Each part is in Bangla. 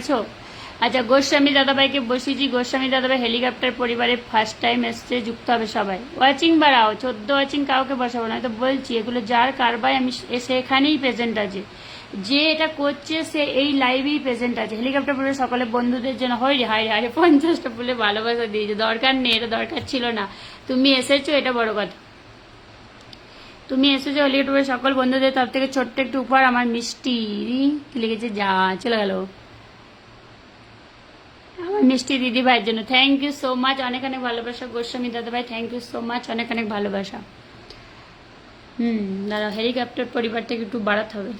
আছো? আচ্ছা গোস্বামী দাদাভাইকে বসিয়েছি গোস্বামী দাদাভাই হেলিকপ্টার পরিবারে ফার্স্ট টাইম এসছে, যুক্ত হবে সবাই। ওয়াচিং বাড়াও, চোদ্দ ওয়াচিং কাউকে বসাবো না তো বলছি, এগুলো যার কারবাই আমি এসে এখানেই প্রেজেন্ট আছে। যে এটা করছে, সে এই লাইভেই প্রেজেন্ট আছে। হেলিকপ্টার পরিবার সকলে বন্ধুদের জন্য হয় রে, হায় হায় পঞ্চাশটা ফুলে ভালোবাসা দিয়েছে। দরকার নেই, এটা দরকার ছিল না। তুমি এসেছ, এটা বড় কথা। তুমি এসেছ, হেলিকপ্টার সকল বন্ধুদের তরফ থেকে ছোট্ট একটু উপহার, আমার মিষ্টি। কি লিখেছে যা, চলে গেল। আমার মিষ্টি দিদি ভাইয়ের জন্য। থ্যাংক ইউ সো মাচ অনেক অনেক ভালোবাসা। গোস্বামী দাদা ভাই থ্যাংক ইউ সো মাচ অনেক অনেক ভালোবাসা। হুম দাদা হেলিকপ্টার পরিবারটাকে একটু বাড়াতে হবে।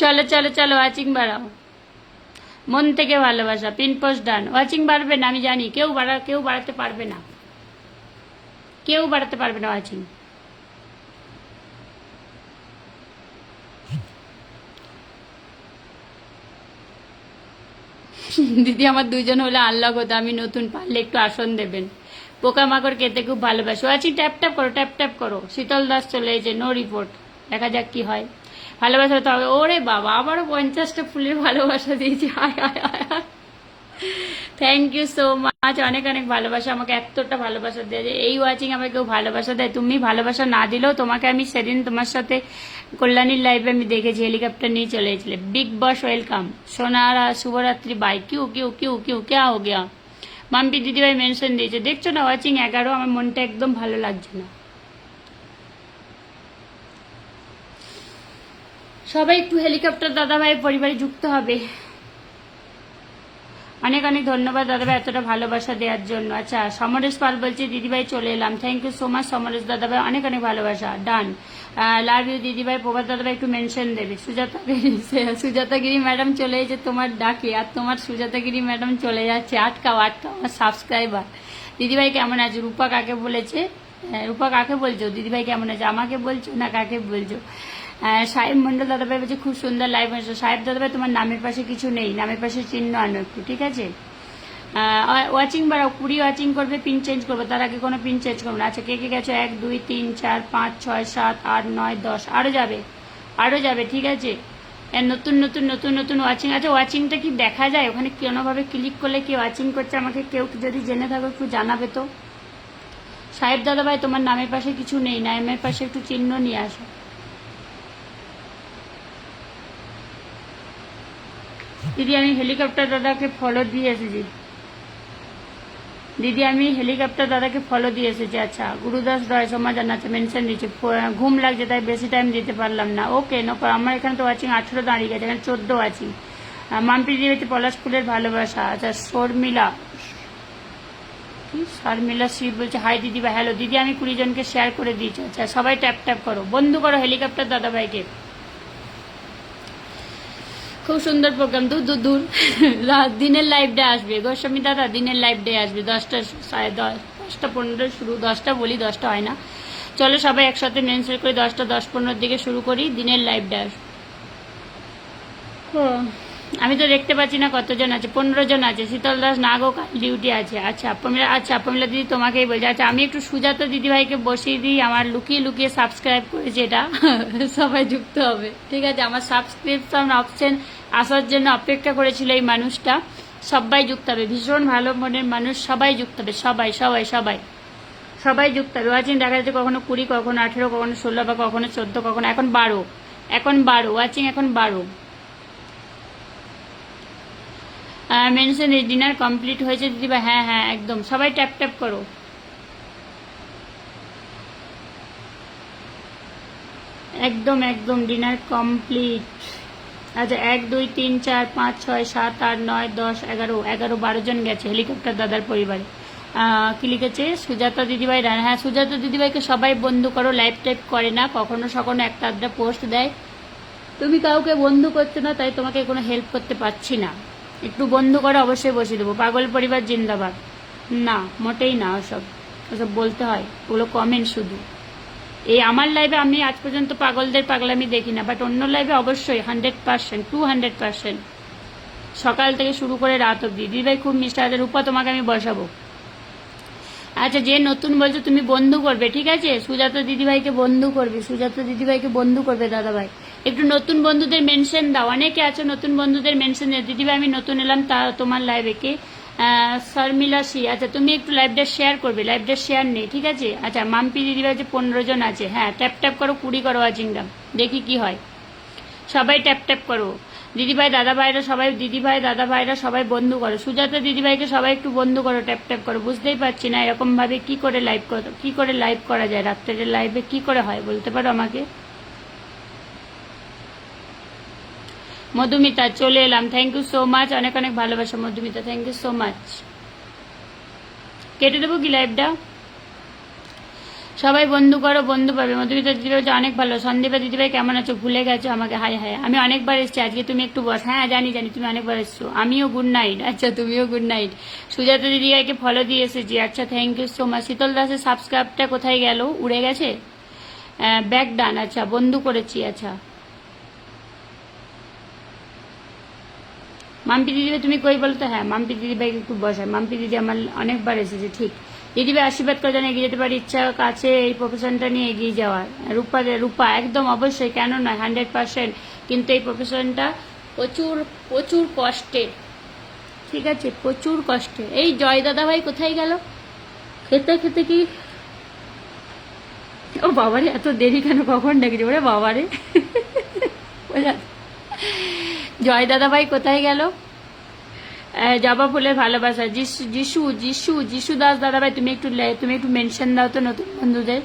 চলো চলো চলো ওয়াচিং বাড়াও। মন থেকে ভালোবাসা, পিন পোস্ট ডান ওয়াচিং বাড়বে না, আমি জানি। কেউ বাড়া, কেউ বাড়াতে পারবে না। কেউ বাড়াতে পারবে না ওয়াচিং দিদি আমার দুজন হলে আনলক হতো, আমি নতুন পারলে একটু আসন দেবেন। পোকামাকড় খেতে খুব ভালোবাসো। আছি ট্যাপ ট্যাপ করো ট্যাপ ট্যাপ করো। শীতল দাস চলে এসেছে নো রিপোর্ট দেখা যাক কি হয়। ভালোবাসা তো হবে। ওরে বাবা, আবারও পঞ্চাশটা ফুলের ভালোবাসা দিয়েছি। হায় হায় হায়। থ্যাংক ইউ সো মাচ অনেক অনেক ভালোবাসা। আমাকে এতটা ভালোবাসা দেয় এই ওয়াচিং আমাকে কেউ ভালোবাসা দেয়। তুমি ভালোবাসা না দিলেও তোমাকে আমি সেদিন তোমার সাথে কল্যাণীর লাইভে আমি দেখেছি হেলিকপ্টার নিয়ে চলে এসেছিলে বিগ বস ওয়েলকাম সোনারা, শুভরাত্রি বাই কিউ কিউ কিউ কিউ, ক্যা হো গিয়া? মাম্পি দিদিভাই মেনশন দিয়েছে। দেখছ না ওয়াচিং এগারো, আমার মনটা একদম ভালো লাগছে না। সবাই একটু হেলিকপ্টার দাদাভাই পরিবারে যুক্ত হবে। অনেক অনেক ধন্যবাদ দাদাভাই এতটা ভালোবাসা দেওয়ার জন্য। আচ্ছা সমরেশ পাল বলছে, দিদিভাই চলে এলাম। Thank you so much Samaresh দাদাভাই অনেক অনেক ভালোবাসা। ডান লাভ ইউ দিদিভাই। প্রভাত দাদাভাই একটু মেনশন দেবে। সুজাতা গিরি সুজাতা গিরি ম্যাডাম চলে এসেছে তোমার ডাকে আর তোমার সুজাতা গিরি ম্যাডাম চলে যাচ্ছে। আটকাও আটকাও, আমার সাবস্ক্রাইবার দিদিভাই কেমন আছে? রূপা কাকে বলেছে? রূপা কাকে বলছো? দিদিভাই কেমন আছে? আমাকে বলছো না কাকে বলছো? সাহেব মন্ডল দাদাভাই বলছে, খুব সুন্দর লাইভ আছে সাহেব দাদাভাই, তোমার নামের পাশে কিছু নেই। নামের পাশে চিহ্ন আনো একটু, ঠিক আছে? ওয়াচিং বাড়াও, কুড়ি ওয়াচিং করবে পিন চেঞ্জ করবে। তার আগে কোনো পিন চেঞ্জ করবে না। আচ্ছা কে কে গেছো? এক, দুই, তিন, চার, পাঁচ, ছয়, সাত, আট, নয়, দশ আরও যাবে আরও যাবে, ঠিক আছে? নতুন নতুন নতুন নতুন ওয়াচিং আচ্ছা ওয়াচিংটা কি দেখা যায়? ওখানে কোনোভাবে ক্লিক করলে কি ওয়াচিং করছে? আমাকে কেউ যদি জেনে থাকো, একটু জানাবে তো। সাহেব দাদাভাই, তোমার নামের পাশে কিছু নেই। নামের পাশে একটু চিহ্ন নিয়ে আসো। দিদি, আমি হেলিকপ্টার দাদাকে ফলো দিয়ে এসেছি। দিদি, আমি হেলিকপ্টার দাদাকে ফলো দিয়ে এসেছি। আচ্ছা গুরুদাস রয় সমাজ জানাচ্ছে মেনশন দিচ্ছে ঘুম লাগছে, তাই বেশি টাইম দিতে পারলাম না। ওকে নো আমার এখানে তো ওয়াচিং আঠেরো দাঁড়িয়ে গেছে, এখানে চোদ্দ আছি। মাম্পি দিদি হচ্ছে পলাশ ফুলের ভালোবাসা। আচ্ছা শর্মিলা। শর্মিলা শিব বলছে হাই দিদি বা হ্যালো দিদি, আমি কুড়ি জনকে শেয়ার করে দিয়েছি। আচ্ছা সবাই ট্যাপ ট্যাপ করো। বন্ধু করো হেলিকপ্টার দাদাভাইকে। খুব সুন্দর প্রোগ্রাম দূর দূর দূর। রাত দিনের ডে আসবে। গোস্বামী দাদা দিনের লাইভ ডে আসবে। দশটা সাড়ে দশ দশটা পনেরো শুরু দশটা বলি দশটা হয় না। চলো সবাই একসাথে মেনসেল করি। দশটা দশ পনেরোর দিকে শুরু করি। দিনের লাইভ ডে আসবে। ও, আমি তো দেখতে পাচ্ছি না কতজন আছে, পনেরো জন আছে। শীতল দাস নাগো কাল ডিউটি আছে। আচ্ছা প্রমিলা আচ্ছা প্রমিলা দিদি তোমাকেই বলছে। আচ্ছা আমি একটু সুজাতা দিদিভাইকে বসিয়ে দিই, আমার লুকিয়ে লুকিয়ে সাবস্ক্রাইব করেছে এটা। সবাই যুক্ত হবে। ঠিক আছে, আমার সাবস্ক্রিপশন অপশন আসার জন্য অপেক্ষা করেছিল এই মানুষটা। সবাই যুক্ত হবে। ভীষণ ভালো মনের মানুষ, সবাই যুক্ত হবে। সবাই সবাই সবাই। সবাই যুক্ত হবে। ওয়াচিং দেখা যাচ্ছে কখনো কুড়ি, কখনো আঠেরো, কখনো ষোলো বা কখনো চোদ্দ, কখনো এখন বারো। এখন বারো ওয়াচিং এখন বারো। মেনশন ডিনার কমপ্লিট হয়েছে দিদিভাই হ্যাঁ হ্যাঁ একদম। সবাই ট্যাপ ট্যাপ করো। একদম একদম ডিনার কমপ্লিট আচ্ছা এক, দুই, তিন, চার, পাঁচ, ছয়, সাত, আট, নয়, দশ, এগারো এগারো, বারো জন গেছে হেলিকপ্টার দাদার পরিবারে। কি লিখেছে? সুজাতা দিদিভাই রান হ্যাঁ সুজাতা দিদিভাইকে সবাই বন্ধু করো লাইভ টাইপ করে না, কখনো সখনো একটা আধটা পোস্ট দেয়। তুমি কাউকে বন্ধু করছ না, তাই তোমাকে কোনো হেল্প করতে পারছি না। একটু বন্ধু করে অবশ্যই বসিয়ে দেবো। পাগল পরিবার জিন্দাবাদ। না, মোটেই না ওসব। ওসব বলতে হয়। ওগুলো কমেন্ট শুধু। এই আমার লাইভে আমি আজ পর্যন্ত পাগলদের পাগলামি দেখি না বাট অন্য লাইভে অবশ্যই hundred percent to hundred percent সকাল থেকে শুরু করে রাত অব্দি দিদিভাই খুব মিষ্টি আছে রূপা তোমাকে আমি বসাবো। আচ্ছা যে নতুন বলছো, তুমি বন্ধু করবে, ঠিক আছে? সুজাতা দিদিভাইকে বন্ধু করবে, সুজাতা দিদিভাইকে বন্ধু করবে দাদাভাই একটু নতুন বন্ধুদের মেনশন দাও। অনেকে আছে নতুন বন্ধুদের মেনশন দাও দিদিভাই আমি নতুন এলাম, তা তোমার লাইভে কে? শর্মিলা সি আচ্ছা তুমি একটু লাইভটা শেয়ার করবে লাইভটা শেয়ার নেই, ঠিক আছে? আচ্ছা মাম্পি দিদিভাই যে পনেরো জন আছে হ্যাঁ ট্যাপ ট্যাপ করো, কুড়ি করো ওয়াচিংটা দেখি কি হয়। সবাই ট্যাপ ট্যাপ করো। দিদিভাই দাদা ভাইরা সবাই দিদিভাই দাদা ভাইরা সবাই বন্ধু করো। সুজাতা দিদিভাইকে সবাই একটু বন্ধু করো ট্যাপ ট্যাপ করো। বুঝতেই পারছি না এরকমভাবে কি করে লাইভ করো, কি করে লাইভ করা যায়? রাত্রের লাইভে কি করে হয়, বলতে পারো আমাকে? মধুমিতা চলে এলাম। থ্যাংক ইউ সো মাচ অনেক অনেক ভালোবাসা Madhumita. Thank you so much কেটে দেবো কি লাইভটা সবাই বন্ধু করো বন্ধু পাবে। মধুমিতা দিদিভাই বলছে, অনেক ভালো। সন্দীপা দিদিভাই কেমন আছো? ভুলে গেছো আমাকে? হাই হাই আমি অনেকবার এসেছি। আজকে তুমি একটু বস হ্যাঁ জানি জানি। তুমি অনেকবার এসছো। আমিও গুড নাইট আচ্ছা তুমিও গুড নাইট সুজাতা দিদিভাইকে ফলো দিয়ে এসেছি। আচ্ছা থ্যাংক ইউ সো মাচ শীতল দাসের সাবস্ক্রাইবটা কোথায় গেল? উড়ে গেছে? ব্যাক ডান আচ্ছা বন্ধু করেছি। আচ্ছা। মাম্পি দিদিভাই তুমি কই বলতো? হ্যাঁ মাম্পি দিদিভাই খুব বসায় মাম্পি দিদি আমার অনেকবার এসেছে, ঠিক। দিদিভাই আশীর্বাদ করে যেন এগিয়ে যেতে পারি, ইচ্ছা কাছে এই প্রফেশনটা নিয়ে এগিয়ে যাওয়ার। রূপা রূপা, একদম অবশ্যই, কেন নয় হান্ড্রেড পার্সেন্ট কিন্তু এই প্রফেশনটা প্রচুর প্রচুর কষ্টের ঠিক আছে, প্রচুর কষ্টে। এই জয় দাদা ভাই কোথায় গেল? খেতে খেতে কি? ও বাবারে, এত দেরি কেন? কখন ডেকেছি? ওরে বাবারে। ওরা জয় দাদা ভাই কোথায় গেল? জবা ফুলের ভালোবাসা। যিশু যিশু যিশু দাস দাদা ভাই তুমি একটু তুমি একটু মেনশন দাও তো নতুন বন্ধুদের।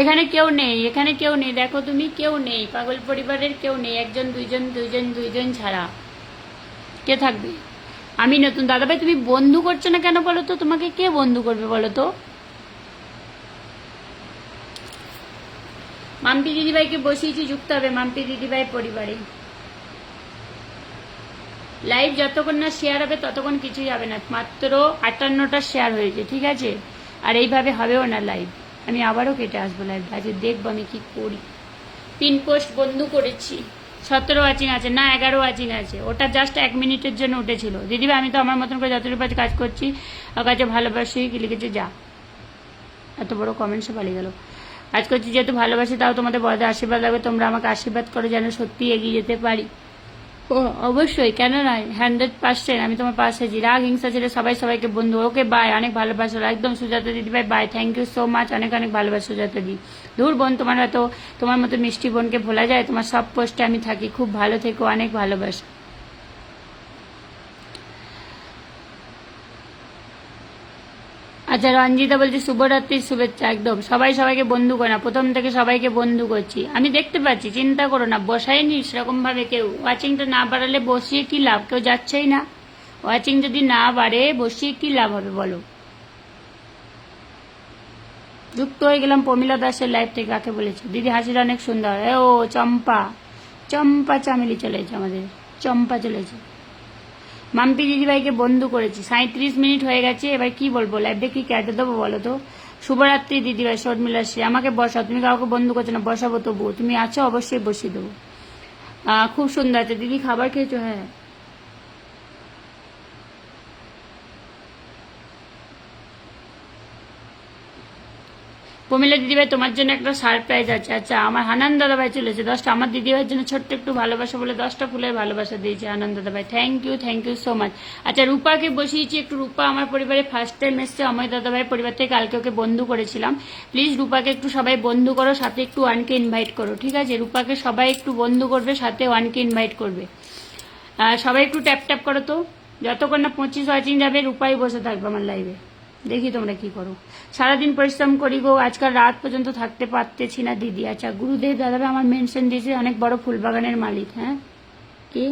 এখানে কেউ নেই, এখানে কেউ নেই। দেখো তুমি, কেউ নেই। পাগল পরিবারের কেউ নেই। একজন, দুইজন দুইজন দুইজন ছাড়া। কে থাকবে? আমি নতুন দাদা ভাই তুমি বন্ধু করছ না কেন বলো তো? তোমাকে কে বন্ধু করবে বলো তো? মাম্পি দিদিভাইকে বসিয়েছি, যুক্ত হবে মাম্পি দিদিভাই পরিবারে লাইভ যতক্ষণ না শেয়ার হবে, ততক্ষণ কিছুই হবে না। মাত্র আটান্নটা শেয়ার হয়েছে, ঠিক আছে? আর এইভাবে হবেও না লাইভ আমি আবারও কেটে আসব লাইভ আজকে দেখব আমি কি করি। পিন পোস্ট বন্ধ করেছি। সতেরো ওয়াচিং আছে, না এগারো ওয়াচিং আছে। ওটা জাস্ট এক মিনিটের জন্য উঠেছিল। দিদিভাই, আমি তো আমার মতন করে যতটুকু কাজ করছি, ওর কাছে ভালোবাসি কি লিখেছে, যা। এত বড় কমেন্টসে পালিয়ে গেল। আজ করছি যেহেতু ভালোবাসি, তাও তোমাদের বড়দের আশীর্বাদ লাগবে। তোমরা আমাকে আশীর্বাদ করো যেন সত্যি এগিয়ে যেতে পারি। ও, অবশ্যই, কেন নয় হান্ড্রেড পার্সেন্ট আমি তোমার পাশে আছি। রাগ, হিংসা ছেড়ে সবাই সবাইকে বন্ধু। ওকে বাই অনেক ভালোবাসা। একদম সুজাতা দিদি ভাই bye thank you so much অনেক অনেক ভালোবাসা সুজাতা দি। দূর বোন, তোমার এত তোমার মতো মিষ্টি বোনকে ভোলা যায়। তোমার সব পোস্টে আমি থাকি। খুব ভালো থেকো, অনেক ভালোবাসা। আচ্ছা রঞ্জিতা বলছি, শুভরাত্রির শুভেচ্ছা, একদম। সবাই সবাইকে বন্ধু করে না। প্রথম থেকে সবাইকে বন্ধু করছি। আমি দেখতে পাচ্ছি, চিন্তা করো না, বসায়নি সেরকম ভাবে কেউ। ওয়াচিংটা না বাড়ালে বসিয়ে কি লাভ? কেউ যাচ্ছেই না। ওয়াচিং যদি না বাড়ে, বসিয়ে কি লাভ হবে বলো? যুক্ত হয়ে গেলাম প্রমিলা দাসের লাইফ থেকে, কাকে বলেছি? দিদি হাসির অনেক সুন্দর। ও, চম্পা। চম্পা চামেলি চলেছে আমাদের। চম্পা চলেছে। মাম্পি দিদিভাইকে বন্ধু করেছি। সাঁত্রিশ মিনিট হয়ে গেছে, এবার কি বলব? লাইভে কি ক্যাটে দেবো বলো তো? শুভরাত্রি দিদিভাই শর্মিলাশ্রী আমাকে বসাও, তুমি কাউকে বন্ধু করছ না, বসাবো তবুও। তুমি আছো, অবশ্যই বসিয়ে দেবো। খুব সুন্দর আছে। দিদি খাবার খেয়েছো? হ্যাঁ। প্রমিলা দিদিভাই তোমার জন্য একটা সারপ্রাইজ আছে। আচ্ছা আমার আনন্দ দাদাভাই চলেছে দশটা, আমার দিদিভাইয়ের জন্য ছোট্ট একটু ভালোবাসা বলে দশটা ফুলের ভালোবাসা দিয়েছে আনন্দ দাদাভাই। Thank you thank you so much আচ্ছা রূপাকে বসিয়েছি একটু। রূপা আমার পরিবারে ফার্স্ট টাইম এসছে। অময় দাদাভাই পরিবার থেকে কালকে ওকে বন্ধু করেছিলাম। প্লিজ রূপাকে একটু সবাই বন্ধু করো, সাথে একটু ওয়ানকে ইনভাইট করো, ঠিক আছে? রূপাকে সবাই একটু বন্ধু করবে, সাথে ওয়ানকে ইনভাইট করবে। সবাই একটু ট্যাপ ট্যাপ করো তো। যতক্ষণ না পঁচিশ ওয়াচিং যাবে, রূপাই বসে থাকবে আমার লাইভে দেখি তোমরা কি করো। সারাদিন পরিশ্রম করি গো, আজকাল রাত পর্যন্ত থাকতে পারতেছি না দিদি। আচ্ছা গুরুদেব দাদাভাই আমার মেনশন দিয়েছে অনেক বড় ফুলবাগানের মালিক হ্যাঁ? কি?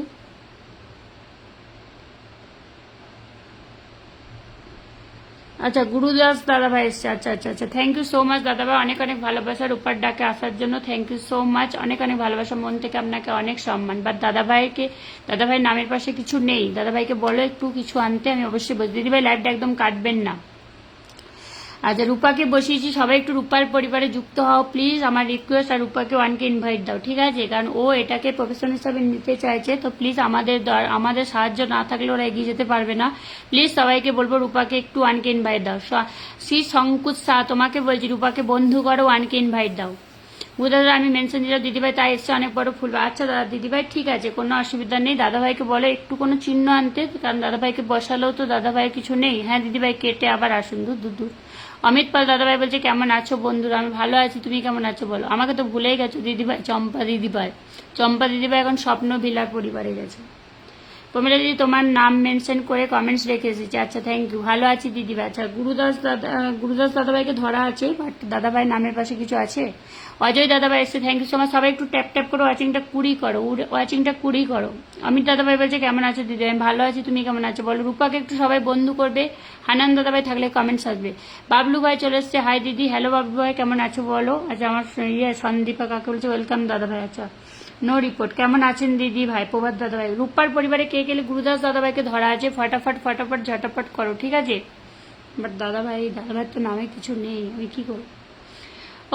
আচ্ছা গুরুদাস দাদাভাই এসছে। আচ্ছা আচ্ছা আচ্ছা থ্যাংক ইউ সো মাচ দাদাভাই অনেক অনেক ভালোবাসার উপর ডাকে আসার জন্য। থ্যাংক ইউ সো মাচ অনেক অনেক ভালোবাসা, মন থেকে আপনাকে অনেক সম্মান। বাট দাদাভাইকে দাদাভাই নামের পাশে কিছু নেই। দাদাভাইকে বলো একটু কিছু আনতে, আমি অবশ্যই বলছি। দিদিভাই লাইভটা একদম কাটবেন না। আচ্ছা রূপাকে বসিয়েছি, সবাই একটু রূপার পরিবারে যুক্ত হও প্লিজ আমার রিকোয়েস্ট আর রূপাকে ওয়ানকে ইনভাইট দাও, ঠিক আছে? কারণ ও এটাকে প্রফেশন হিসাবে নিতে চাইছে, তো প্লিজ আমাদের দর- আমাদের সাহায্য না থাকলে ওরা এগিয়ে যেতে পারবে না। প্লিজ সবাইকে বলব, রূপাকে একটু ওয়ানকে ইনভাইট দাও। শ্রী শঙ্কুৎ শাহ তোমাকে বলছি, রূপাকে বন্ধু করো ওয়ানকে ইনভাইট দাও। দাদা আমি মেনশন দিলাম, দিদিভাই, তাই এসছে অনেক বড় ফুল। আচ্ছা দাদা, দিদিভাই, ঠিক আছে, কোনো অসুবিধা নেই। দাদাভাইকে বলে, একটু কোনো চিহ্ন আনতে, কারণ দাদাভাইকে বসালেও তো দাদাভাইয়ের কিছু নেই। হ্যাঁ দিদিভাই, কেটে আবার আসুন, দূর দূর দূর। অমিত পাল, দাদাভাই বলছে, কেমন আছো বন্ধুরা? আমি ভালো আছি, তুমি কেমন আছো বলো? আমাকে তো ভুলেই গেছো, দিদিভাই, চম্পা দিদিভাই। চম্পা দিদিভাই এখন স্বপ্ন ভিলার পরিবারে গেছে। প্রমিলা দিদি, তোমার নাম মেনশন করে কমেন্টস রেখে এসেছি। আচ্ছা থ্যাংক ইউ ভালো আছি দিদিভাই। আচ্ছা গুরুদাস দাদা, গুরুদাস দাদাভাইকে ধরা আছে বাট দাদাভাই নামের পাশে কিছু আছে? অজয় দাদাভাই এসছে থ্যাংক ইউ সো মাচ সবাই একটু ট্যাপ ট্যাপ করে ওয়াচিংটা কুড়ি করো ওয়াচিংটা কুড়ি করো। অমিত দাদাভাই বলছে, কেমন আছো দিদি? আমি ভালো আছি, তুমি কেমন আছো? বলো, রূপাকে একটু সবাই বন্ধু করবে, হানান দাদাভাই থাকলে কমেন্টস আসবে। বাবলু ভাই চলে এসছে হাই দিদি হ্যালো বাবলু ভাই, কেমন আছো বলো? আচ্ছা আমার ইয়ে সন্দীপা কাকে বলছে ওয়েলকাম দাদাভাই আচ্ছা নো রিপোর্ট কেমন আছেন দিদি ভাই, প্রভাত দাদাভাই? রূপার পরিবারে কে গেলে গুরুদাস দাদাভাইকে ধরা আছে, ফটাফট ফটাফট ঝটাফট করো, ঠিক আছে? বাট দাদাভাই, দাদাভাইয়ের তো নামে কিছু নেই, আমি কি করব?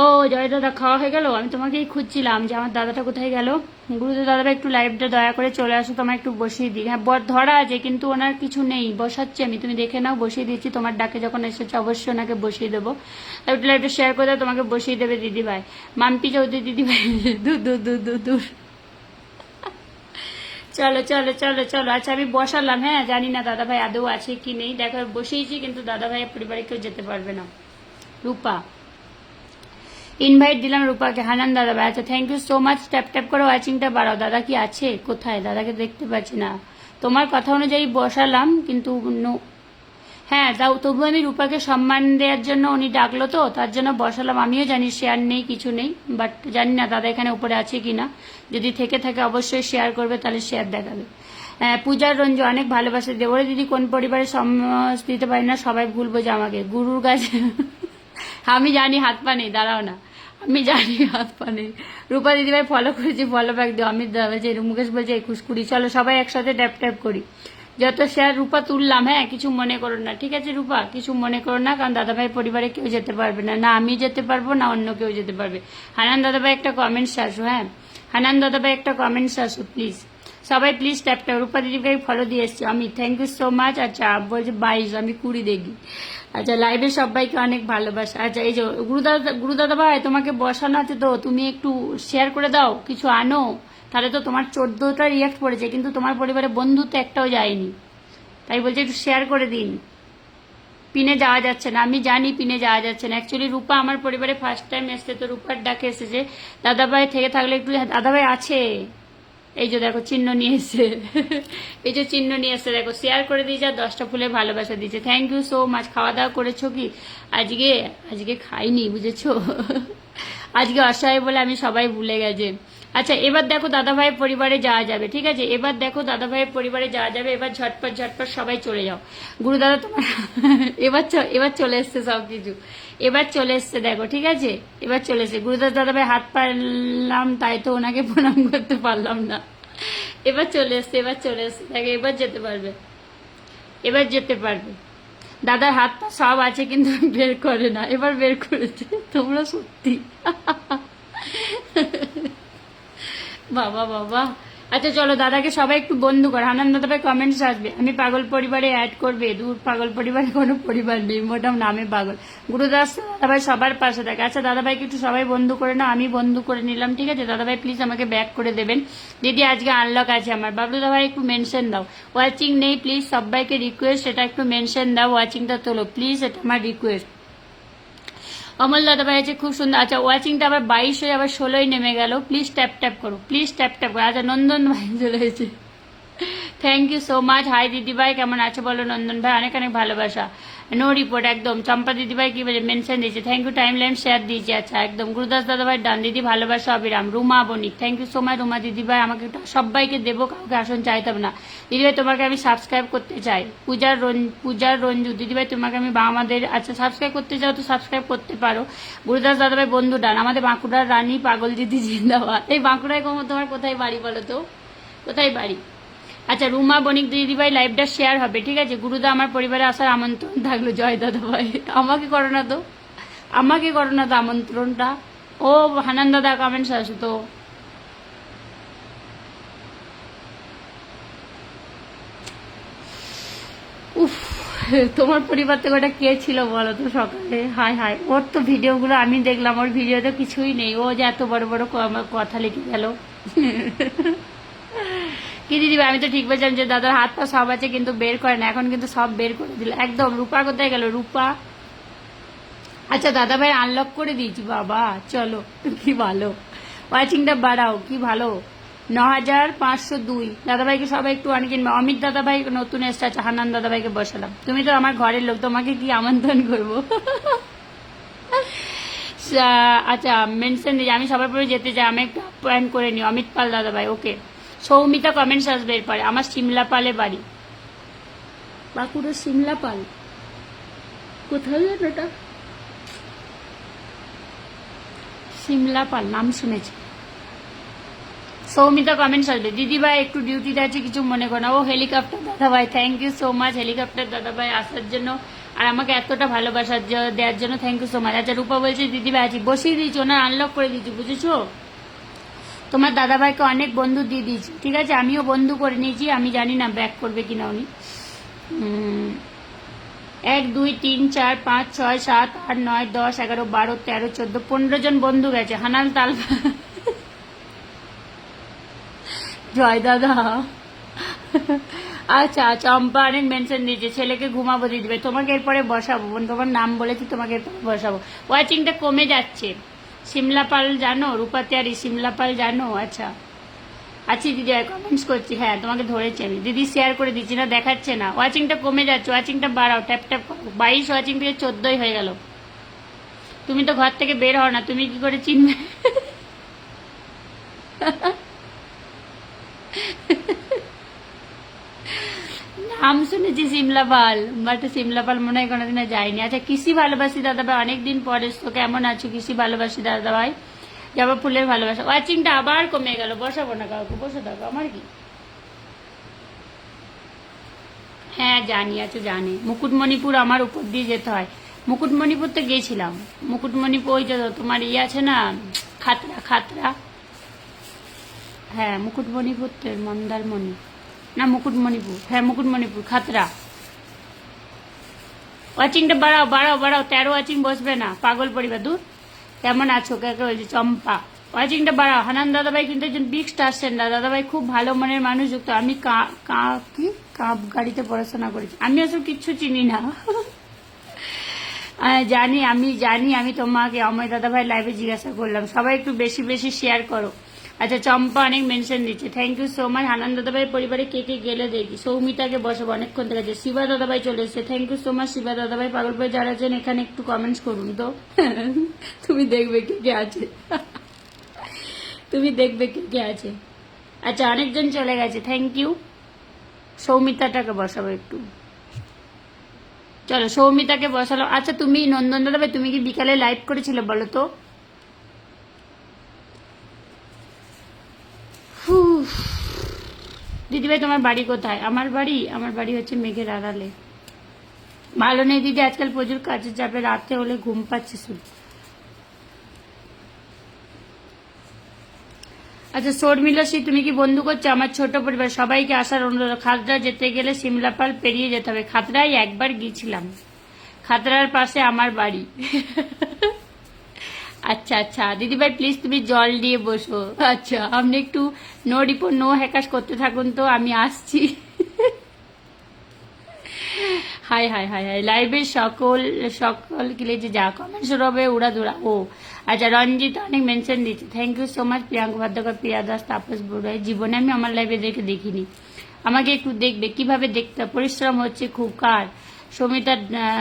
ও জয় দাদা খাওয়া হয়ে গেল? আমি তোমাকেই খুঁজছিলাম যে আমার দাদাটা কোথায় গেল। গুরুদেব দাদাভাই একটু লাইভটা দয়া করে চলে আসো তোমার একটু বসিয়ে দিই হ্যাঁ ধরা আছে, কিন্তু ওনার কিছু নেই, বসাচ্ছি আমি। তুমি দেখে নাও, বসিয়ে দিচ্ছি। তোমার ডাকে যখন এসেছে, অবশ্যই ওনাকে বসিয়ে দেবো। একটু লাইভটা শেয়ার করে দাও, তোমাকে বসিয়ে দেবে দিদিভাই। মাম্পি চৌধুরী দিদিভাই, দূর দূর দূর দূর দূর। চলো চলো চলো চলো। আচ্ছা আমি বসালাম হ্যাঁ? জানি না দাদা ভাই আদৌ আছে কি নেই। দেখো বসেইছি কিন্তু দাদা ভাইয়ের পরিবারে কেউ যেতে পারবে না। রূপা ইনভাইট দিলাম রূপাকে। হানান দাদা, ভাই আচ্ছা thank you so much tap tap করে ওয়াচিংটা বাড়াও। দাদা কি আছে? কোথায়? দাদাকে দেখতে পাচ্ছি না। তোমার কথা অনুযায়ী বসালাম, কিন্তু হ্যাঁ তাও তবু আমি রূপাকে সম্মান দেওয়ার জন্য উনি ডাকলো তো, তার জন্য বসালাম। আমিও জানি শেয়ার নেই, কিছু নেই বাট জানি না দাদা এখানে উপরে আছে কি না যদি থেকে থাকে অবশ্যই শেয়ার করবে, তাহলে শেয়ার দেখাবে। পূজার রঞ্জু, অনেক ভালোবাসে। দেবরে দিদি, কোন পরিবারে সমাস দিতে পারি না, সবাই ভুলবো যে আমাকে। গুরুর কাছে। আমি জানি হাত পা নেই, দাঁড়াও না। আমি জানি হাত পা নেই। রূপা দিদিভাই ফলো করেছি ফলো ব্যাক দিও। অমিত দাদা বলছে, মুকেশ বলছে, একুশ কুড়ি। চলো, সবাই একসাথে ট্যাপ ট্যাপ করি। যত শেয়ার রূপা তুললাম হ্যাঁ কিছু মনে করো না, ঠিক আছে রূপা? কিছু মনে করো না, কারণ দাদাভাই পরিবারে কেউ যেতে পারবে না। না, আমি যেতে পারব, না অন্য কেউ যেতে পারবে। হানান দাদাভাই একটা কমেন্টস আসো হ্যাঁ। হানান দাদাভাই একটা কমেন্টস আসো প্লিজ সবাই প্লিজ ট্যাপটা ট্যাপ রূপা দিদিভাই ফলো দিয়ে এসছি। আমি থ্যাংক ইউ সো মাচ আচ্ছা বলছে বাইশ আমি কুড়ি দেখি। আচ্ছা লাইভে সবাইকে অনেক ভালোবাসা। আচ্ছা এই যে, গুরুদাদা গুরুদাদা ভাই, তোমাকে বসানো আছে তো, তুমি একটু শেয়ার করে দাও, কিছু আনো? তাহলে তো তোমার চোদ্দটা রিয়াক্ট পড়েছে, কিন্তু তোমার পরিবারে বন্ধু তো একটাও যায়নি। তাই বলছে, একটু শেয়ার করে দিন। পিনে যাওয়া যাচ্ছে না, আমি জানি পিনে যাওয়া যাচ্ছে না। অ্যাকচুয়ালি রূপা আমার পরিবারে ফার্স্ট টাইম এসছে তো, রূপার ডাকে এসেছে। দাদাভাই থেকে থাকলে একটু দাদাভাই আছে? এই যে দেখো চিহ্ন নিয়ে এই যে চিহ্ন নিয়ে দেখো শেয়ার করে দিয়েছে আর দশটা ফুলে ভালোবাসা দিয়েছে। থ্যাংক ইউ সো মাছ খাওয়া দাওয়া করেছ কি? আজকে আজকে খাইনি, বুঝেছ? আজকে অসহায় বলে আমি সবাই ভুলে গেছে। আচ্ছা এবার দেখো দাদাভাইয়ের পরিবারে যাওয়া যাবে, ঠিক আছে? এবার দেখো দাদাভাইয়ের পরিবারে যাওয়া যাবে, এবার ঝটপট ঝটপট সবাই চলে যাও। গুরু দাদা তোমার এবার এবার চলে এসছে সব কিছু এবার চলে এসছে, দেখো, ঠিক আছে? এবার চলে এসছে। গুরুদাস দাদাভাই হাত পারলাম তাই তো ওনাকে প্রণাম করতে পারলাম না। এবার চলে এসছে, এবার চলে এসছে। দেখো, এবার যেতে পারবে। এবার যেতে পারবে। দাদার হাত পা সব আছে, কিন্তু বের করে না। এবার বের করেছে। তোমরা সত্যি। বাবা বাবা আচ্ছা চলো, দাদাকে সবাই একটু বন্ধু কর। হানান দাদাভাই কমেন্টস আসবে। আমি পাগল পরিবারে অ্যাড করবে। দূর পাগল পরিবারে কোনো পরিবার নেই। মোটাম নামে পাগল। গুরুদাস দাদাভাই সবার পাশে থাকে। আচ্ছা দাদাভাইকে একটু সবাই বন্ধু করে নাও। আমি বন্ধু করে নিলাম, ঠিক আছে? দাদাভাই প্লিজ আমাকে ব্যাক করে দেবেন। দিদি, আজকে আনলক আছে আমার। বাবলু দাদাভাই একটু মেনশন দাও। ওয়াচিং নেই প্লিজ সবাইকে রিকোয়েস্ট এটা একটু মেনশন দাও। ওয়াচিংটা তোলো। প্লিজ এটা আমার রিকোয়েস্ট অমল দাদা ভাই আছে, খুব সুন্দর। আচ্ছা ওয়াচিংটা আবার বাইশ হয়ে আবার ষোলোই নেমে গেল। প্লিজ ট্যাপ ট্যাপ করো প্লিজ ট্যাপ ট্যাপ করো। আচ্ছা নন্দন ভাই চলে এসেছে। Thank you so much hi দিদি ভাই, কেমন আছে বলো নন্দন ভাই? অনেক অনেক ভালোবাসা। নো রিপোর্ট একদম। চম্পা দিদি ভাই কি বলে মেনশন দিয়েছে। Thank you timeline share দিয়েছে। আচ্ছা একদম। গুরুদাস দাদা ভাই ডান দিদি, ভালোবাসা, অবিরাম। Ruma, Banik. Thank you so much Ruma দিদি ভাই আমাকে সবাইকে দেবো, কাউকে আসন চাইতাম না। দিদি ভাই তোমাকে আমি সাবস্ক্রাইব করতে চাই। পূজার রঞ্জ পূজার রঞ্জু দিদি ভাই তোমাকে আমি বা- আমাদের আচ্ছা সাবস্ক্রাইব করতে চাও তো সাবস্ক্রাইব করতে পারো। গুরুদাস দাদা ভাই বন্ধু ডান। আমাদের বাঁকুড়ার রানী পাগল দিদি জিন্দাবাদ। এই বাঁকুড়ায় তোমার কোথায় বাড়ি বলো তো? কোথায় বাড়ি? আচ্ছা রুমা, বণিক দিদিভাই লাইভটা শেয়ার হবে, ঠিক আছে? গুরুদা আমার পরিবারে আসার আমন্ত্রণ থাকল, জয় দাদা ভাই আমাকে করো না তো। আমাকে করো না তো আমন্ত্রণটা। ও, হানান দাদা কমেন্টস আসো তো। উফ, তোমার পরিবার থেকে ওটা কে ছিল বলো তো সকালে? হাই হাই, ওর তো ভিডিওগুলো আমি দেখলাম, ওর ভিডিওতে কিছুই নেই। ও যে এত বড় বড় কথা লিখে গেল। কি দিদি আমি তো ঠিক বলছিলাম যে দাদার হাত পা সব আছে, কিন্তু বের করে না। এখন কিন্তু সব বের করে দিল। একদম, রূপা কোথায় গেল? রূপা। আচ্ছা দাদা ভাই আনলক করে দিয়েছি, বাবা। চলো, কি ভালো। ওয়াচিংটা বাড়াও, কি ভালো। ন হাজার পাঁচশো দুই। দাদাভাইকে সবাই একটু অনেক অমিত দাদাভাই নতুন এসছে আচ্ছা হানান দাদাভাইকে বসালাম। তুমি তো আমার ঘরের লোক, তোমাকে কি আমন্ত্রণ করব? আচ্ছা মেনশন আমি সবার পরে যেতে চাই, আমি একটা পয়েন্ট করে নিও অমিত পাল দাদাভাই ওকে সৌমিতা কমেন্টস আসবে এরপরে আমার সিমলা পালে বাড়ি। বাঁকুড়ার সিমলা পাল। কোথায় যেন এটা? সিমলা পাল নাম শুনেছি। সৌমিতা কমেন্টস আসবে দিদি ভাই একটু ডিউটিতে আছে কিছু মনে করো না। ও হেলিকপ্টার দাদা ভাই thank you so much helicopter দাদা ভাই আসার জন্য। আর আমাকে এতটা ভালোবাসার দেওয়ার জন্য থ্যাংক ইউ সো মাচ আচ্ছা রূপা বলছে দিদি ভাই আছি বসিয়ে দিয়েছি ওনার আনলক করে দিয়েছি বুঝেছ? তোমার দাদাভাইকে অনেক বন্ধু দিয়ে দিয়েছি। ঠিক আছে? আমিও বন্ধু করে নিয়েছি, আমি জানি না ব্যাক করবে কিনা উনি। এক, দুই, তিন, চার, পাঁচ, ছয়, সাত, আট, নয়, দশ, এগারো, বারো, তেরো, চোদ্দ, পনেরো জন বন্ধু গেছে। হানাল তাল। জয় দাদা। আচ্ছা চম্পা অনেক মেনশন দিয়েছে, ছেলেকে ঘুমাবো দিয়ে দিবে। তোমাকে এরপরে বসাবো। তোমার নাম বলেছি, তোমাকে এরপরে বসাবো। ওয়াচিংটা কমে যাচ্ছে। সিমলা পাল জানো? রূপাতিয়ারি সিমলা পাল জানো? আচ্ছা। আছি দিদি কমেন্টস করছি। হ্যাঁ তোমাকে ধরেছি আমি। দিদি শেয়ার করে দিচ্ছি, না দেখাচ্ছে না। ওয়াচিংটা কমে যাচ্ছে ওয়াচিংটা বাড়াও ট্যাপ ট্যাপ করো। বাইশ ওয়াচিং থেকে চোদ্দই হয়ে গেল। তুমি তো ঘর থেকে বের হও না, তুমি কি করে চিনবে? নাম শুনেছি সিমলা পাল বাট সিমলা পাল মনে হয় কোনোদিনও যায়নি। আচ্ছা কৃষি ভালোবাসি দাদা ভাই অনেকদিন পরে তো কেমন আছো? কৃষি ভালোবাসি দাদা ভাই জবা ফুলের ভালোবাসা। ওয়াচিংটা আবার কমে গেল, বসাবো না কাউকে, বসে থাকো, আমার কি? হ্যাঁ জানি আছো জানি। মুকুটমণিপুর আমার উপর দিয়ে যেতে হয়। মুকুটমণিপুর তো গেছিলাম। মুকুটমণিপুর, ওই যে তোমার ইয়ে আছে না খাতরা খাতরা হ্যাঁ মুকুটমণিপুর তো মন্দারমণি। না মুকুটমণিপুর হ্যাঁ মুকুটমণিপুর খাতরা ওয়াচিংটা বাড়াও বাড়াও বাড়াও, তেরো ওয়াচিং বসবে না, পাগল পরিবার, দূর। কেমন আছো? কাকে বলছি, চম্পা। ওয়াচিংটা বাড়াও, হানান দাদাভাই কিন্তু একজন বিগ স্টার সেন্ডার দাদাভাই খুব ভালো মনের মানুষ, যুক্ত। আমি কা কা, কি? গাড়িতে পড়াশোনা করেছি। আমি আসলে কিচ্ছু চিনি না। জানি, আমি জানি, আমি তোমাকে অময় দাদাভাই লাইভে জিজ্ঞাসা করলাম। সবাই একটু বেশি বেশি শেয়ার করো। আচ্ছা চম্পা অনেক মেনশন দিচ্ছে। Thank you so much Anand দাদাভাই, পরিবারে কে কে গেলে দেখি? সৌমিতাকে বসাবো অনেকক্ষণ থেকে আছে শিবা দাদাভাই চলে এসেছে। Thank you so much Shiba দাদাভাই। পাগল ভাই যারা আছেন, এখানে একটু কমেন্টস করুন তো। তুমি দেখবে কে কে আছে। তুমি দেখবে কে কে আছে। আচ্ছা অনেকজন চলে গেছে। থ্যাংক ইউ সৌমিতাটাকে বসাবো একটু। চলো, সৌমিতাকে বসালো। আচ্ছা তুমি নন্দন দাদা ভাই তুমি কি বিকালে লাইভ করেছিলে বলো তো? দিদিভাই তোমার বাড়ি কোথায়? আমার বাড়ি আমার বাড়ি হচ্ছে মেঘের আড়ালে। ভালো নেই দিদি, আজকাল প্রচুর কাজের চাপে রাতে হলে ঘুম পাচ্ছে শুধু। আচ্ছা শর্মিলাসী তুমি কি বন্ধু করছ? আমার ছোট পরিবার, সবাইকে আসার অনুরোধ। খাতড়া যেতে গেলে সিমলাপাল পেরিয়ে যেতে হবে। খাতড়ায় একবার গিয়েছিলাম। খাতড়ার পাশে আমার বাড়ি। আচ্ছা আচ্ছা। দিদিভাই প্লিজ তুমি জল দিয়ে বসো। আচ্ছা আপনি একটু নো রিপোর্ট নো হ্যাকাস করতে থাকুন তো, আমি আসছি। Hi hi hi hi. লাইভের সকল সকল কিলে যে যা কমেন্টস হবে উড়া দুরা ও আচ্ছা রঞ্জিত অনেক মেনশন দিচ্ছে thank you so much Priyank Bhadyakar Priya Das, Tapas বড়ুয়াই জীবনে আমি আমার লাইভে দেখে দেখিনি। আমাকে একটু দেখবে। কীভাবে দেখতে? পরিশ্রম হচ্ছে, খুব কার। সমিতার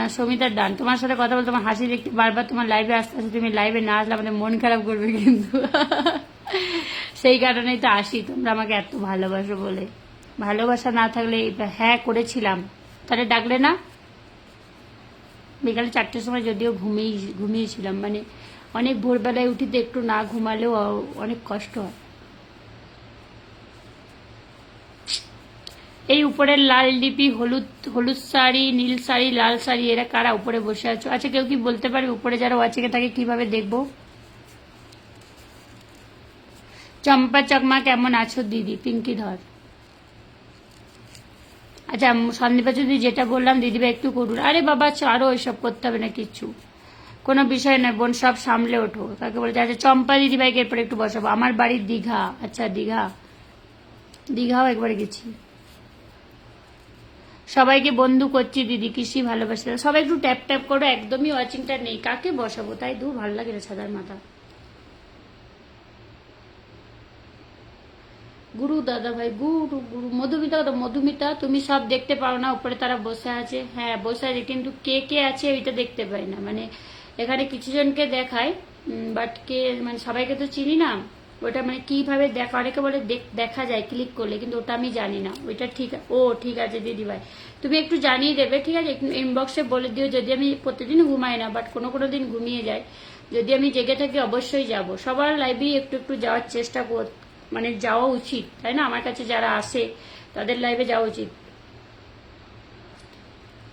সমিতার ডান তোমার সাথে কথা বলতে তোমার হাসি দেখতে বারবার তোমার লাইভে আসতে আসতে তুমি লাইভে না আসলে আমাদের মন খারাপ করবে কিন্তু। সেই কারণেই তো আসি, তোমরা আমাকে এত ভালোবাসো বলে। ভালোবাসা না থাকলে হ্যাঁ করেছিলাম। তাহলে ডাকলে না? বিকালে চারটের সময় যদিও ঘুমিয়ে, ঘুমিয়েছিলাম মানে অনেক ভোরবেলায় উঠিতে একটু না ঘুমালেও অনেক কষ্ট হয়। এই উপরের লাল লিপি, হলুদ হলুদ শাড়ি, নীল শাড়ি, লাল শাড়ি, এরা কারা উপরে বসে আছো? আচ্ছা কেউ কি বলতে পারবে উপরে যারা ওয়াচিংয়ে থাকে কীভাবে দেখব? চম্পা চকমা কেমন আছো দিদি? পিঙ্কি ধর। আচ্ছা সন্দীপা যদি যেটা বললাম দিদিভাই একটু করুন। আরে বাবা, আরও এসব করতে হবে না কিচ্ছু। কোনো বিষয় নয়, বোন সব সামলে ওঠো। তাকে বলছে আচ্ছা চম্পা দিদিভাইকে এরপরে একটু বসাবো। আমার বাড়ির দীঘা। আচ্ছা দীঘা। দীঘাও একবারে গেছি। সবাইকে বন্ধু করছি, দিদি কৃষি ভালোবাসে সবাই একটু ট্যাপ ট্যাপ করো, একদমই ওয়াচিংটা নেই। কাকে বসাবো? তাই দু, ভালো লাগে না সাদার মাথা। গুরু দাদা ভাই গুরু গুরু মধুমিতা মধুমিতা, তুমি সব দেখতে পাও না, উপরে তারা বসে আছে। হ্যাঁ বসে আছে, কিন্তু কে কে আছে ওইটা দেখতে পাই না। মানে এখানে কিছু জনকে দেখায় বাট কে মানে সবাইকে তো চিনি না। ওটা মানে কীভাবে দেখা, অনেকে বলে দেখ- যায় ক্লিক করলে, কিন্তু ওটা আমি জানি না। ওইটা ঠিক ও, ঠিক আছে দিদি ভাই তুমি একটু জানিয়ে দেবে, ঠিক আছে? ইনবক্সে বলে দিও, যদি আমি প্রতিদিন ঘুমাই না বাট কোনো কোনো দিন ঘুমিয়ে যাই, যদি আমি জেগে থাকি, অবশ্যই যাব। সবার লাইভেই একটু একটু যাওয়ার চেষ্টা কর মানে যাওয়া উচিত, তাই না? আমার কাছে যারা আসে, তাদের লাইভে যাওয়া উচিত।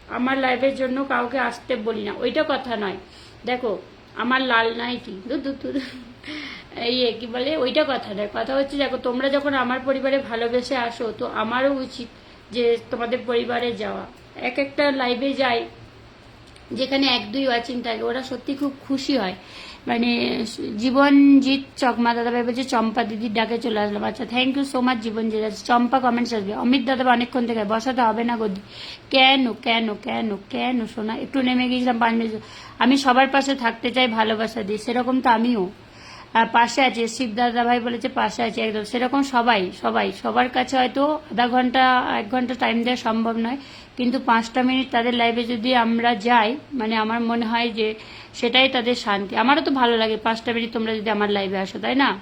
আমার লাইভের জন্য কাউকে আসতে বলি না। ওইটা কথা নয়। দেখো, আমার লাল নাইটি দূর দূর কি বলে ওইটা কথা নয়। কথা হচ্ছে দেখো তোমরা যখন আমার পরিবারে ভালোবেসে আসো তো আমারও উচিত যে তোমাদের পরিবারে যাওয়া। এক একটা লাইভে যাই যেখানে এক দুই ওয়াচিং থাকে ওরা সত্যি খুব খুশি হয়। মানে জীবনজিৎ চকমা দাদাভাই বলছে চম্পা দিদির ডাকে চলে আসলাম। আচ্ছা thank you so much Jibanjit আচ্ছা, চম্পা কমেন্টস আসবে। অমিত দাদাভাই অনেকক্ষণ থেকে বসাতে হবে না গদি। কেন কেন কেন কেন শোনা একটু নেমে গিয়েছিলাম পাঁচ মিনিট। আমি সবার পাশে থাকতে চাই ভালোবাসা দিই সেরকম তো আমিও। পাশে আছে দাদা ভাই বলেছে পাশে আছে একদম। সেরকম সবাই সবাই। সবার কাছে হয়তো আধা ঘণ্টা, এক ঘণ্টা টাইম দেওয়া সম্ভব নয়। কিন্তু পাঁচটা মিনিট তাদের লাইভে যদি আমরা যাই মানে আমার মনে হয় যে সেটাই তাদের শান্তি। আমারও তো ভালো লাগে, পাঁচটা মিনিট তোমরা যদি আমার লাইভে আসো, তাই না?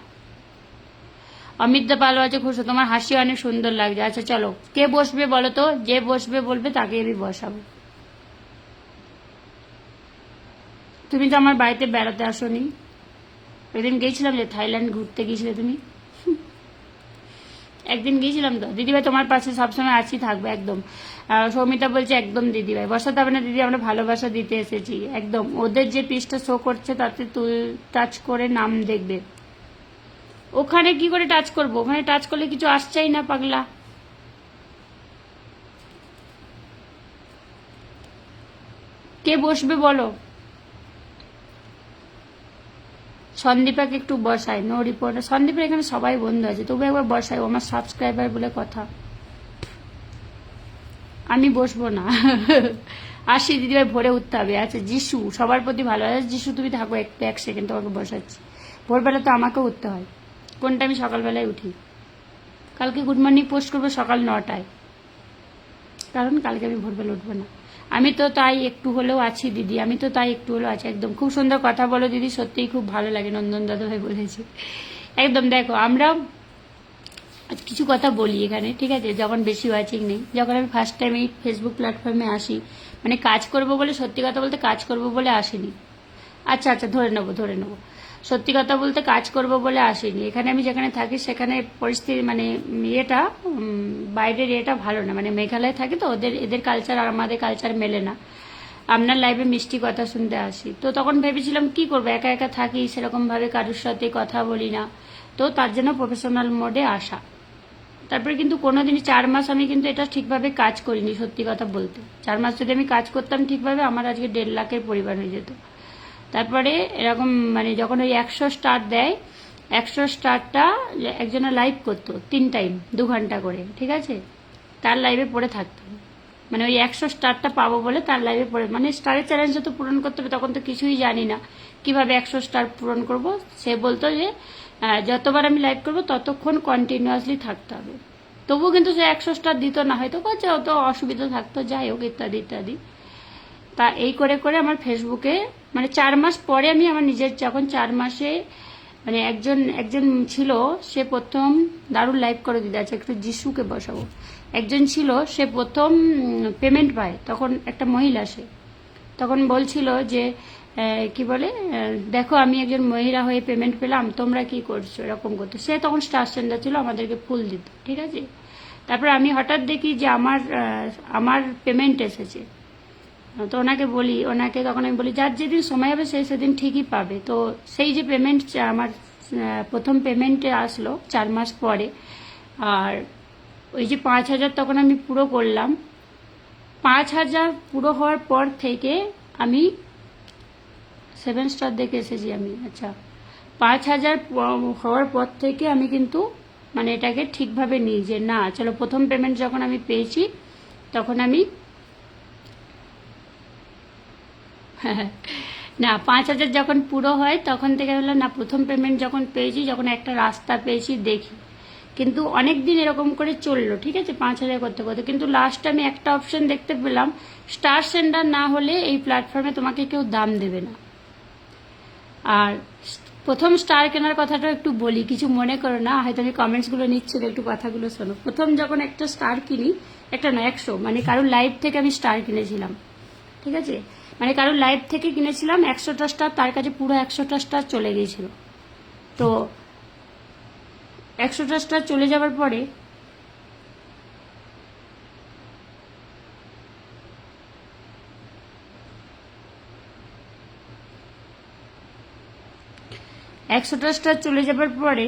অমিত দা ভালো আছে খুশি, তোমার হাসি অনেক সুন্দর লাগছে। আচ্ছা চলো। কে বসবে বলো তো? যে বসবে বলবে, তাকে আমি বসাবো। তুমি তো আমার বাড়িতে বেড়াতে আসোনি। একদিন গিয়েছিলাম যে থাইল্যান্ড ঘুরতে গিয়েছিলে তুমি? একদিন গিয়েছিলাম তো। দিদিভাই তোমার পাশে সবসময় আছি, থাকবে একদম। সৌমিতা বলছে একদম দিদিভাই। বসাতে হবে না দিদি আমরা ভালোবাসা দিতে এসেছি, একদম। ওদের যে পিসটা শো করছে তাতে তুল টাচ করে নাম দেখবে। ওখানে কি করে টাচ করব? ওখানে টাচ করলে কিছু আসছেই না পাগলা। কে বসবে বলো? সন্দীপাকে একটু বসায় নো রিপোর্ট সন্দীপের এখানে সবাই বন্ধু আছে, তবু একবার বসায় ও আমার সাবস্ক্রাইবার বলে কথা। আমি বসবো না। আসি, দিদিভাই ভোরে উঠতে হবে। আচ্ছা যিশু, সবার প্রতি ভালো আছে যিশু, তুমি থাকো একটু, এক সেকেন্ড তোমাকে বসাচ্ছি। ভোরবেলা তো আমাকেও উঠতে হয়। কোনটা আমি সকালবেলায় উঠি? কালকে গুড মর্নিং পোস্ট করব সকাল নটায়। কারণ কালকে আমি ভোরবেলা উঠবো না। আমি তো তাই একটু হলেও আছি, দিদি। আমি তো তাই একটু হলেও আছি। একদম। খুব সুন্দর কথা বলো দিদি, সত্যিই খুব ভালো লাগে নন্দন দাদা ভাই বলেছে। একদম, দেখো, আমরা কিছু কথা বলি এখানে, ঠিক আছে? যখন বেশি ওয়াচিং নেই। যখন আমি ফার্স্ট টাইম এই ফেসবুক প্ল্যাটফর্মে আসি মানে কাজ করব বলে, সত্যি কথা বলতে কাজ করব বলে আসিনি। আচ্ছা আচ্ছা ধরে নেব ধরে নেব। সত্যি কথা বলতে কাজ করব বলে আসিনি। এখানে আমি যেখানে থাকি, সেখানে পরিস্থিতি মানে ইয়েটা বাইরের ইয়েটা ভালো না। মানে মেঘালয় থাকি তো, ওদের, এদের কালচার আর আমাদের কালচার মেলে না। আপনার লাইভে মিষ্টি কথা শুনতে আসি। তো তখন ভেবেছিলাম, কি করব? একা একা থাকি সেরকম ভাবে কারোর সাথে কথা বলি না। তো তার জন্য প্রফেশনাল মোডে আসা। তারপরে কিন্তু কোনোদিনই চার মাস আমি কিন্তু এটা ঠিকভাবে কাজ করিনি, সত্যি কথা বলতে। চার মাস যদি আমি কাজ করতাম ঠিকভাবে, আমার আজকে দেড় লাখের পরিবার হয়ে যেত। তারপরে এরকম মানে যখন ওই একশো স্টার দেয়, একশো স্টারটা একজনের লাইভ করতো, তিন টাইম দু ঘণ্টা করে, ঠিক আছে? তার লাইভে পড়ে থাকতাম মানে ওই একশো স্টারটা পাবো বলে তার লাইভে পড়ে মানে স্টারের চ্যালেঞ্জটা তো পূরণ করতে হবে তখন তো কিছুই জানি না। কীভাবে একশো স্টার পূরণ করব? সে বলতো যে যতবার আমি লাইভ করব ততক্ষণ কন্টিনিউয়াসলি থাকতে হবে। তবুও কিন্তু সে একশো স্টার দিত না, হয়তো কাছে অত অসুবিধা থাকতো, যাই হোক, ইত্যাদি ইত্যাদি। তা এই করে করে আমার ফেসবুকে মানে চার মাস পরে আমি আমার নিজের, যখন চার মাসে মানে একজন একজন ছিল, সে প্রথম দারুণ লাইভ করে দিতে আছে একটু যিশুকে বসাবো। একজন ছিল, সে প্রথম পেমেন্ট পায়, তখন একটা মহিলা সে। তখন বলছিল যে কি বলে দেখো আমি একজন মহিলা হয়ে পেমেন্ট পেলাম, তোমরা কি করছ, এরকম করতো। সে তখন স্টার সেন্টার ছিল, আমাদেরকে ফুল দিত, ঠিক আছে? তারপর আমি হঠাৎ দেখি যে আমার আমার পেমেন্ট এসেছে। তো ওনাকে বলি, ওনাকে তখন আমি বলি, যার যেদিন সময় হবে সে সেদিন ঠিকই পাবে। তো সেই যে পেমেন্ট আমার প্রথম পেমেন্টে আসলো চার মাস পরে, আর ওই যে পাঁচ হাজার তখন আমি পুরো করলাম। পাঁচ হাজার পুরো হওয়ার পর থেকে আমি সেভেন স্টার দেখে এসেছি আমি। আচ্ছা পাঁচ হাজার হওয়ার পর থেকে আমি কিন্তু মানে এটাকে ঠিকভাবে নিই যে, না, চলো প্রথম পেমেন্ট যখন আমি পেয়েছি, তখন আমি না, পাঁচ হাজার যখন পুরো হয়, তখন থেকে হলো না, প্রথম পেমেন্ট যখন পেয়েছি, যখন একটা রাস্তা পেয়েছি দেখি। কিন্তু অনেক দিন এরকম করে চলল, ঠিক আছে? পাঁচ হাজার করতে করতে। কিন্তু লাস্ট আমি একটা অপশন দেখতে পেলাম স্টার সেন্ডার না হলে এই প্ল্যাটফর্মে তোমাকে কেউ দাম দেবে না। আর প্রথম স্টার কেনার কথাটা একটু বলি, কিছু মনে করো না, হয়তো আমি কমেন্টসগুলো নিচ্ছি একটু কথাগুলো শোনো। প্রথম যখন একটা স্টার কিনি, একটা না, একশো মানে কারোর লাইভ থেকে আমি স্টার কিনেছিলাম, ঠিক আছে? মানে কারোর লাইভ থেকে কিনেছিলাম একশোটা স্টার তার কাছে পুরো একশোটা স্টার চলে গিয়েছিল। তো একশোটা স্টার চলে যাওয়ার পরে একশোটা স্টার চলে যাবার পরে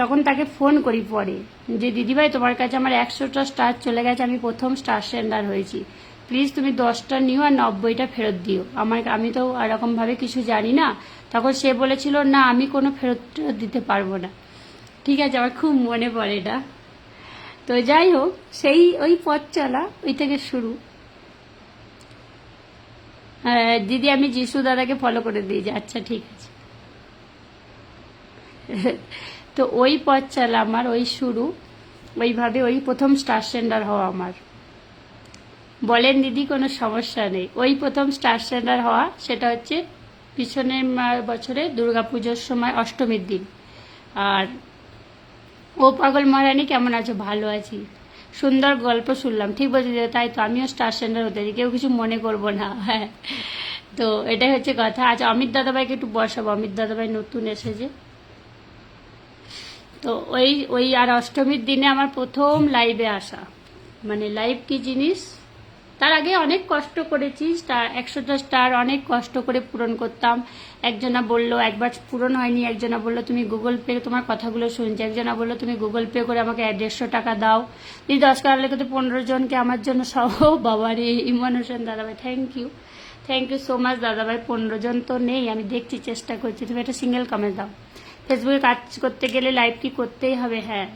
তখন তাকে ফোন করি পরে যে, দিদিভাই, তোমার কাছে আমার একশোটা স্টার চলে গেছে, আমি প্রথম স্টার সেন্ডার হয়েছি। প্লিজ তুমি দশটা নিও আর নব্বইটা ফেরত দিও। আমার আমি তো এরকমভাবে কিছু জানি না। তখন সে বলেছিল, না, আমি কোনো ফেরত দিতে পারব না। ঠিক আছে, আমার খুব মনে পড়ে এটা। তো যাই হোক, সেই ওই পথ চলা ওই থেকে শুরু। দিদি, আমি যিশু দাদাকে ফলো করে দিয়েছি আচ্ছা ঠিক আছে। তো ওই পথ চলা আমার, ওই শুরু। ওইভাবে ওই প্রথম স্টার সেন্ডার হওয়া আমার। বলেন দিদি, কোনো সমস্যা নেই। ওই প্রথম স্টার সেন্ডার হওয়া, সেটা হচ্ছে পিছনের বছরে দুর্গাপুজোর সময় অষ্টমীর দিন। আর ও পাগল মহারানী কেমন আছো? ভালো আছি। সুন্দর গল্প শুনলাম। ঠিক বলছি তাই তো আমিও স্টার সেন্ডার হতে কেউ কিছু মনে করব না। হ্যাঁ। তো এটাই হচ্ছে কথা। আচ্ছা অমিত দাদাভাইকে একটু বসাবো। অমিত দাদাভাই নতুন এসেছে। তো ওই ওই আর অষ্টমীর দিনে আমার প্রথম লাইভে আসা। মানে লাইভ কি জিনিস? তার আগে অনেক কষ্ট করেছি, স্টার, একশোটা স্টার অনেক কষ্ট করে পূরণ করতাম। একজনা বলল, একবার পূরণ হয়নি। একজনা বলল, তুমি গুগল পে তোমার কথাগুলো শুনছি। একজনা বলল, তুমি গুগল পে করে আমাকে দেড়শো টাকা দাও। এই দশ কার লেগে পনেরো জনকে। আমার জন্য সহ, বাবারে ইমন হোসেন দাদাভাই thank you thank you so much দাদাভাই। পনেরো জন তো নেই, আমি দেখছি, চেষ্টা করছি। তুমি একটা সিঙ্গেল কমেন্ট দাও। ফেসবুকে কাজ করতে গেলে লাইভ কি করতেই হবে? হ্যাঁ।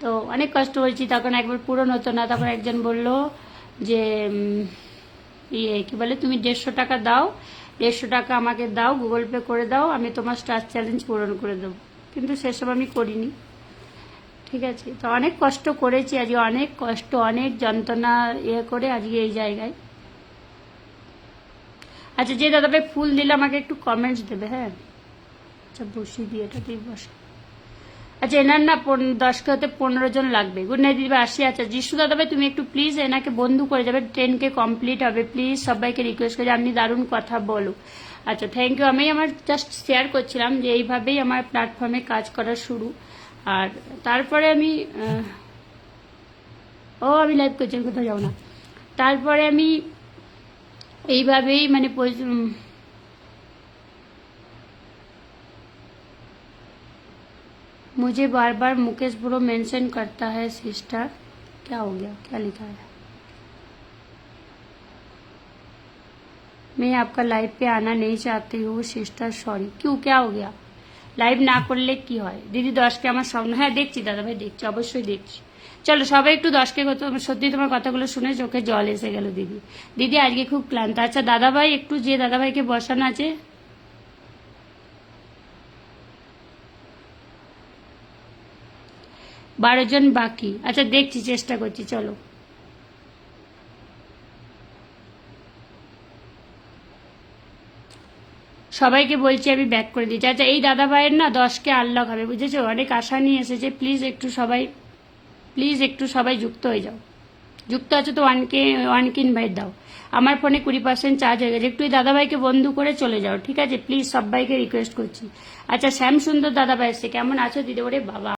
তো অনেক কষ্ট হয়েছি তখন একবার পূরণ হতো না, তখন একজন বলল যে ইয়ে কি বলে, তুমি দেড়শো টাকা দাও, দেড়শো টাকা আমাকে দাও, গুগল পে করে দাও, আমি তোমার স্টার চ্যালেঞ্জ পূরণ করে দেবো। কিন্তু সেসব আমি করিনি। ঠিক আছে, তো অনেক কষ্ট করেছি আজকে, অনেক কষ্ট, অনেক যন্ত্রণা ইয়ে করে আজকে এই জায়গায়। আচ্ছা যে দাদাভাই ফুল দিলে আমাকে একটু কমেন্টস দেবে হ্যাঁ? আচ্ছা বসিয়ে দিয়ে এটাতেই বসে। আচ্ছা এনার না দশকে হতে পনেরো জন লাগবে। গুড নাইট দিদি আসি আচ্ছা যিশু দাদাভাই তুমি একটু প্লিজ এনাকে বন্ধু করে যাবে। টেন কে কমপ্লিট হবে প্লিজ সবাইকে রিকোয়েস্ট করে, আপনি দারুণ কথা বলো। আচ্ছা থ্যাংক ইউ আমি আমার জাস্ট শেয়ার করছিলাম যে এইভাবেই আমার প্ল্যাটফর্মে কাজ করা শুরু। আর তারপরে আমি ও, আমি লাইভ করছি কোথাও যাব না। তারপরে আমি এইভাবেই মানে পরি- উম, मुझे बार बार मुकेश ब्रो मेंशन करता है सिस्टर क्या हो गया क्या लिखा है मैं आपका लाइव पे आना नहीं चाहती हूँ सिस्टर সরি क्यों क्या हो गया লাইভ না করলে কি হয় দিদি দশকে আমার স্বপ্ন হ্যাঁ দেখছি দাদা ভাই দেখছি অবশ্যই দেখছি চলো সবাই একটু দশকে কত সত্যি তোমার কথাগুলো শুনে চোখে জল এসে গেল দিদি দিদি আজকে খুব ক্লান্ত আচ্ছা দাদা ভাই একটু যে দাদা ভাইকে বসানো আছে বারো জন বাকি। আচ্ছা দেখছি, চেষ্টা করছি, চলো। সবাইকে বলছি, আমি ব্যাক করে দিচ্ছি। আচ্ছা এই দাদা ভাইয়ের না দশকে আনলক হবে, বুঝেছ? অনেক আশা নিয়ে এসেছে। প্লিজ একটু সবাই প্লিজ একটু সবাই যুক্ত হয়ে যাও। যুক্ত আছে তো ওয়ানকে ওয়ানকে ইনভাইট দাও। আমার ফোনে কুড়ি পার্সেন্ট চার্জ হয়ে গেছে। একটু দাদাভাইকে বন্ধু করে চলে যাও, ঠিক আছে? প্লিজ সবাইকে রিকোয়েস্ট করছি। আচ্ছা শ্যাম সুন্দর দাদাভাই এসছে। কেমন আছো, দিদি? ওরে বাবা।